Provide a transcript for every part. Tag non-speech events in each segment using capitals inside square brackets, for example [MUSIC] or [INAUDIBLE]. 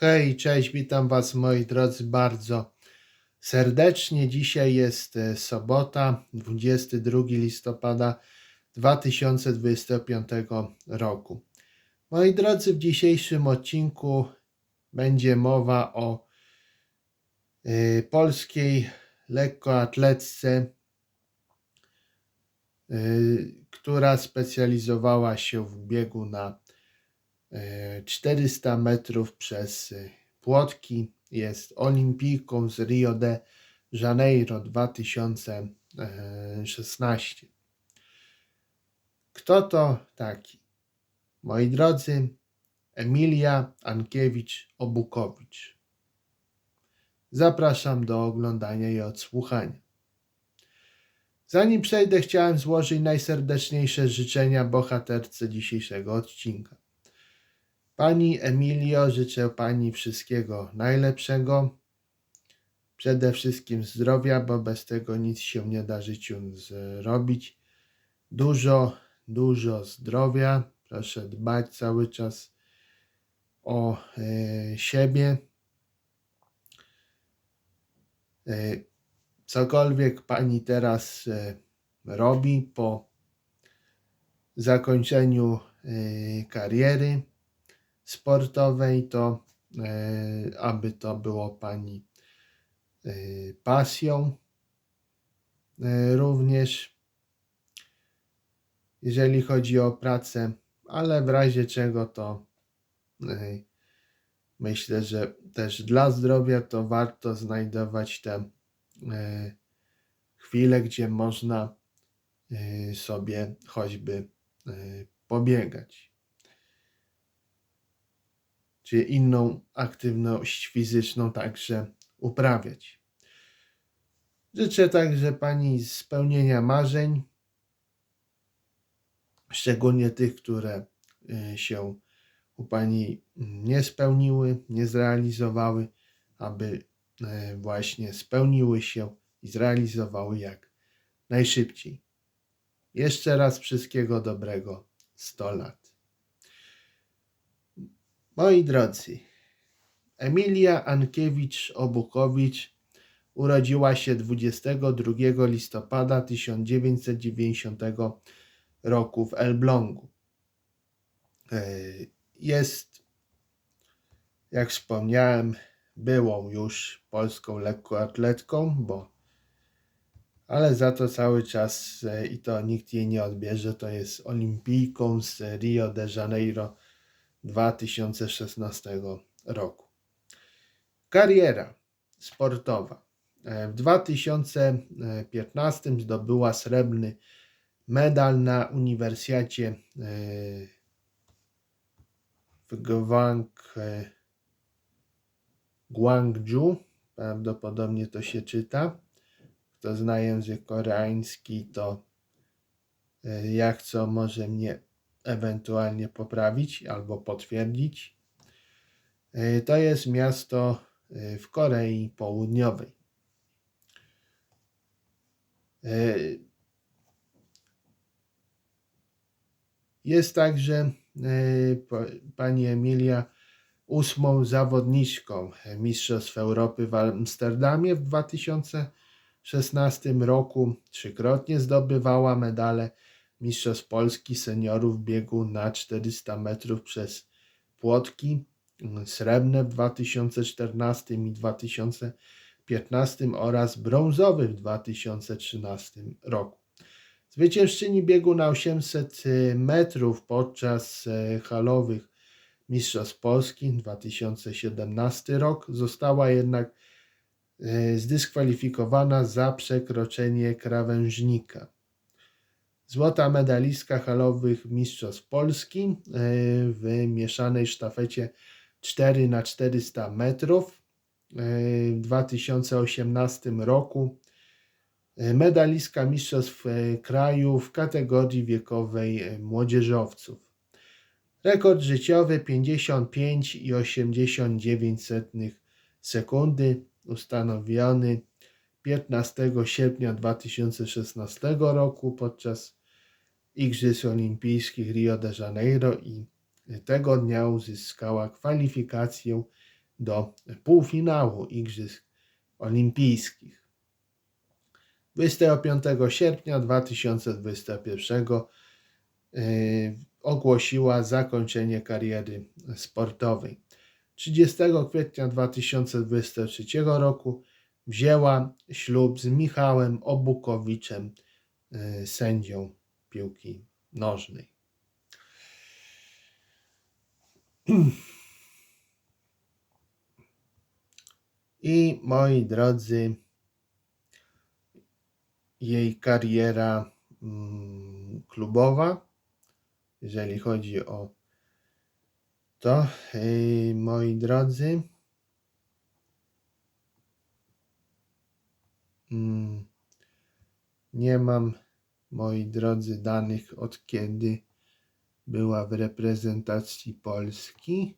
Hej, cześć, witam Was moi drodzy bardzo serdecznie. Dzisiaj jest e, sobota, 22 listopada 2025 roku. Moi drodzy, w dzisiejszym odcinku będzie mowa o e, polskiej lekkoatletce, e, która specjalizowała się w biegu na 400 metrów przez e, płotki. Jest olimpijką z Rio de Janeiro 2016. Kto to taki? Moi drodzy, Emilia Ankiewicz-Obukowicz. Zapraszam do oglądania i odsłuchania. Zanim przejdę, chciałem złożyć najserdeczniejsze życzenia bohaterce dzisiejszego odcinka. Pani Emilio, życzę Pani wszystkiego najlepszego. Przede wszystkim zdrowia, bo bez tego nic się nie da życiu zrobić. Dużo, dużo zdrowia. Proszę dbać cały czas o e, siebie. E, cokolwiek Pani teraz e, robi po zakończeniu kariery sportowej, to e, aby to było Pani e, pasją. E, również jeżeli chodzi o pracę, ale w razie czego to myślę, że też dla zdrowia to warto znajdować te chwile, gdzie można sobie choćby pobiegać czy inną aktywność fizyczną także uprawiać. Życzę także Pani spełnienia marzeń, szczególnie tych, które y, się u Pani nie spełniły, nie zrealizowały, aby y, właśnie spełniły się i zrealizowały jak najszybciej. Jeszcze raz wszystkiego dobrego 100 lat. Moi drodzy, Emilia Ankiewicz-Obukowicz urodziła się 22 listopada 1990 roku w Elblągu. E, Jest, jak wspomniałem, byłą już polską lekkoatletką, bo ale za to cały czas e, i to nikt jej nie odbierze, to jest olimpijką z Rio de Janeiro 2016 roku. Kariera sportowa. E, W 2015 zdobyła srebrny medal na Uniwersjacie e, w Gwang, e, Gwangju. Prawdopodobnie to się czyta. Kto zna język koreański, to jak co może mnie ewentualnie poprawić albo potwierdzić. E, To jest miasto e, w Korei Południowej. E, Jest także pani Emilia ósmą zawodniczką Mistrzostw Europy w Amsterdamie w 2016 roku. Trzykrotnie zdobywała medale Mistrzostw Polski seniorów biegu na 400 metrów przez płotki. Srebrne w 2014 i 2015 oraz brązowy w 2013 roku. Zwyciężczyni biegu na 800 metrów podczas e, halowych Mistrzostw Polski 2017 rok została jednak e, zdyskwalifikowana za przekroczenie krawężnika. Złota medalistka halowych Mistrzostw Polski e, w mieszanej sztafecie 4 na 400 metrów e, w 2018 roku. E, Medalistka Mistrzostw Kraju w kategorii wiekowej młodzieżowców. Rekord życiowy 55,89 sekundy ustanowiony 15 sierpnia 2016 roku podczas Igrzysk Olimpijskich Rio de Janeiro i tego dnia uzyskała kwalifikację do półfinału Igrzysk Olimpijskich. 25 sierpnia 2021 yy, ogłosiła zakończenie kariery sportowej. 30 kwietnia 2023 roku wzięła ślub z Michałem Obukowiczem, yy, sędzią piłki nożnej. I moi drodzy, jej kariera mm, klubowa, jeżeli chodzi o to, yy, moi drodzy, nie mam, moi drodzy, danych od kiedy była w reprezentacji Polski.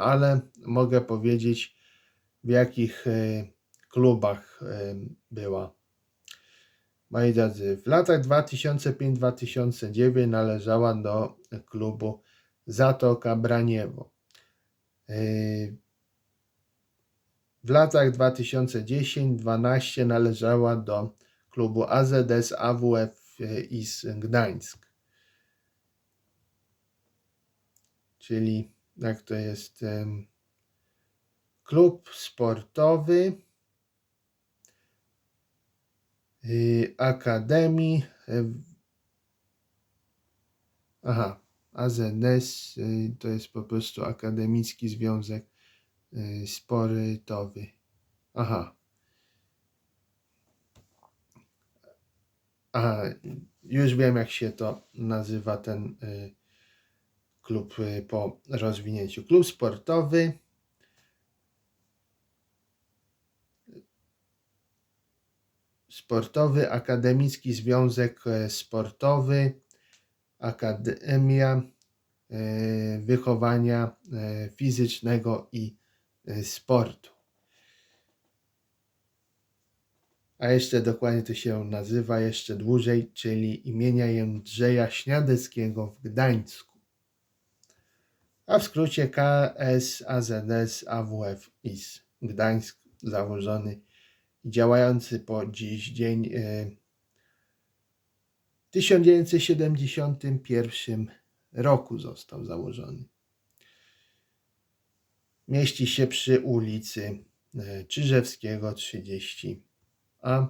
ale mogę powiedzieć, w jakich e, klubach e, była. Moi drodzy, w latach 2005-2009 należała do klubu Zatoka Braniewo. E, W latach 2010-12 należała do klubu AZS AWF IS Gdańsk. Czyli jak to jest klub sportowy y, Akademii y, aha AZS y, to jest po prostu Akademicki Związek y, Sportowy. Aha. Aha już wiem jak się to nazywa ten y, klub po rozwinięciu. Klub sportowy. Sportowy Akademicki Związek Sportowy Akademia e, Wychowania e, Fizycznego i e, Sportu. A jeszcze dokładnie to się nazywa jeszcze dłużej, czyli imienia Jędrzeja Śniadeckiego w Gdańsku a w skrócie KSAZS AWF IS Gdańsk założony i działający po dziś dzień w 1971 roku został założony. Mieści się przy ulicy e, Czyżewskiego 30a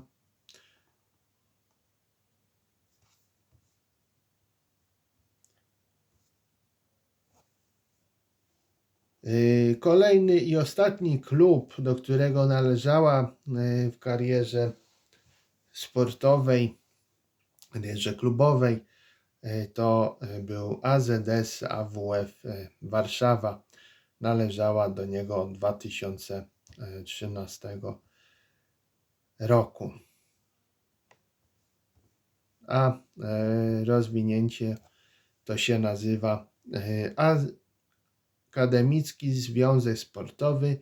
Yy, Kolejny i ostatni klub, do którego należała yy, w karierze sportowej, karierze klubowej, yy, to yy, był AZS AWF yy, Warszawa. Należała do niego od 2013 roku. A rozwinięcie to się nazywa Az- Akademicki Związek Sportowy,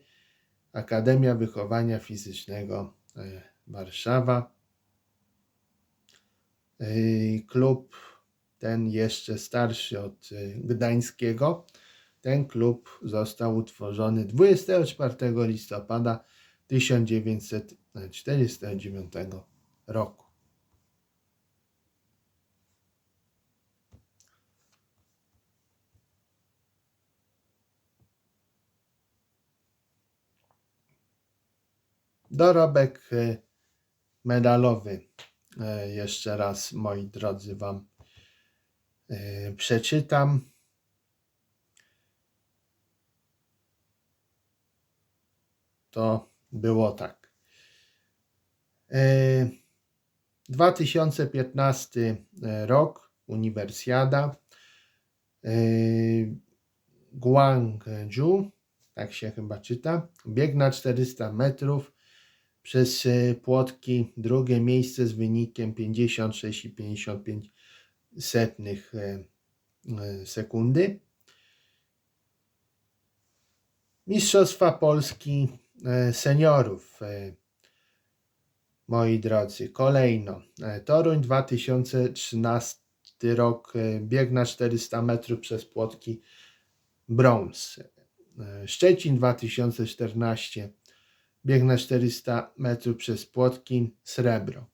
Akademia Wychowania Fizycznego e, Warszawa. E, Klub ten jeszcze starszy od e, Gdańskiego. Ten klub został utworzony 24 listopada 1949 roku. Dorobek e, medalowy. E, Jeszcze raz, moi drodzy, Wam e, przeczytam. To było tak. E, 2015 rok, Uniwersjada. E, Guangzhou, tak się chyba czyta. Bieg na 400 metrów przez e, płotki. Drugie miejsce z wynikiem 56,55 setnych e, e, sekundy. Mistrzostwa Polski seniorów. Moi drodzy, kolejno Toruń 2013 rok, bieg na 400 metrów przez płotki, brąz. Szczecin 2014, bieg na 400 metrów przez płotki, srebro.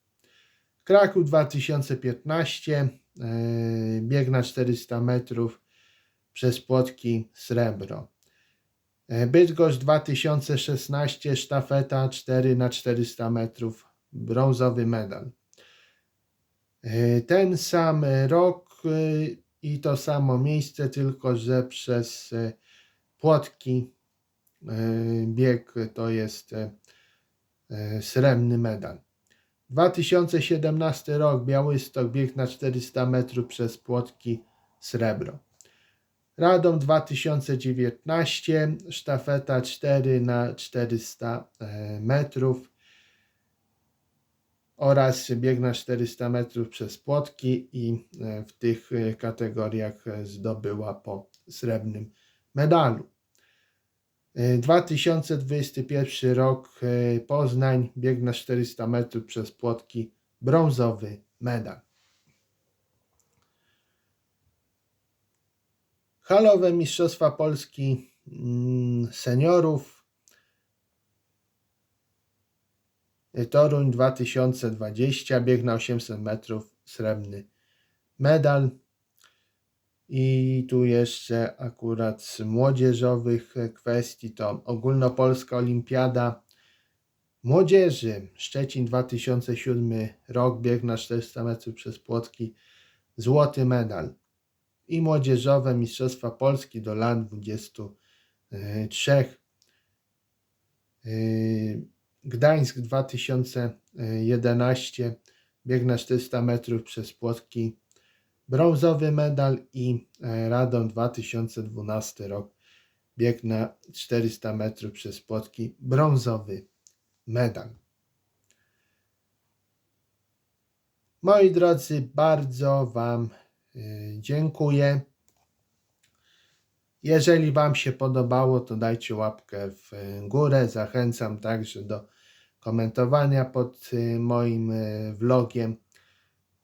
Kraków 2015, e, bieg na 400 metrów przez płotki, srebro. E, Bydgoszcz 2016, sztafeta 4 na 400 metrów, brązowy medal. E, Ten sam rok i to samo miejsce, tylko że przez płotki bieg to jest e, e, srebrny medal. 2017 rok, Białystok, bieg na 400 metrów przez płotki, srebro. Radom 2019, sztafeta 4 na 400 e, metrów oraz bieg na 400 metrów przez płotki i e, w tych e, kategoriach e, zdobyła po srebrnym medalu. E, 2021 rok e, Poznań, bieg na 400 metrów przez płotki, brązowy medal. Halowe Mistrzostwa Polski mm, seniorów Toruń 2020, bieg na 800 metrów, srebrny medal. I tu jeszcze akurat z młodzieżowych kwestii to ogólnopolska olimpiada młodzieży Szczecin 2007 rok, bieg na 400 metrów przez płotki, złoty medal. I młodzieżowe Mistrzostwa Polski do lat 23. Yy, Gdańsk 2011, bieg na 400 metrów przez płotki, brązowy medal i e, Radom 2012 rok, bieg na 400 metrów przez płotki, brązowy medal. Moi drodzy, bardzo Wam y, dziękuję. Jeżeli Wam się podobało, to dajcie łapkę w górę. Zachęcam także do komentowania pod y, moim vlogiem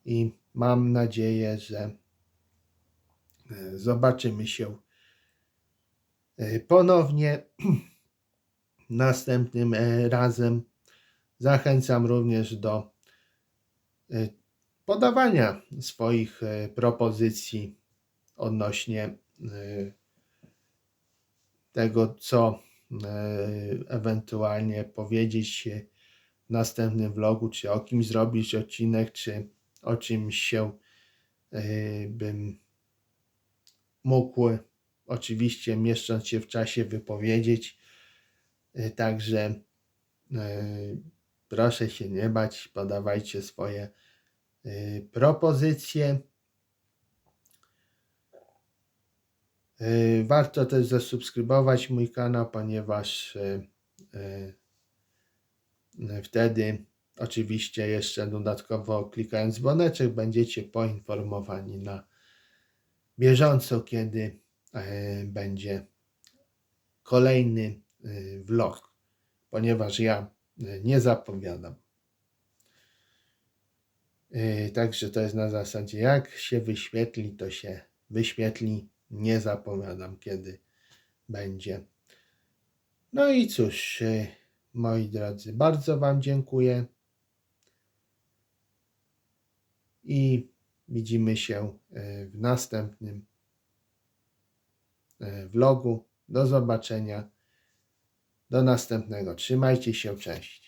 i mam nadzieję, że y, zobaczymy się y, ponownie [CLEARS THROAT] następnym y, razem. Zachęcam również do podawania swoich propozycji odnośnie tego, co e, ewentualnie powiedzieć e, w następnym vlogu, czy o kim zrobić odcinek, czy o czymś się e, bym mógł oczywiście mieszcząc się w czasie wypowiedzieć. E, Także e, proszę się nie bać, podawajcie swoje propozycje. Warto też zasubskrybować mój kanał, ponieważ wtedy oczywiście jeszcze dodatkowo klikając dzwoneczek będziecie poinformowani na bieżąco, kiedy e, będzie kolejny e, vlog, ponieważ ja e, nie zapowiadam. Także to jest na zasadzie, jak się wyświetli, to się wyświetli. Nie zapowiadam, kiedy będzie. No i cóż, moi drodzy, bardzo Wam dziękuję. I widzimy się e, w następnym e, vlogu. Do zobaczenia. Do następnego. Trzymajcie się. Cześć.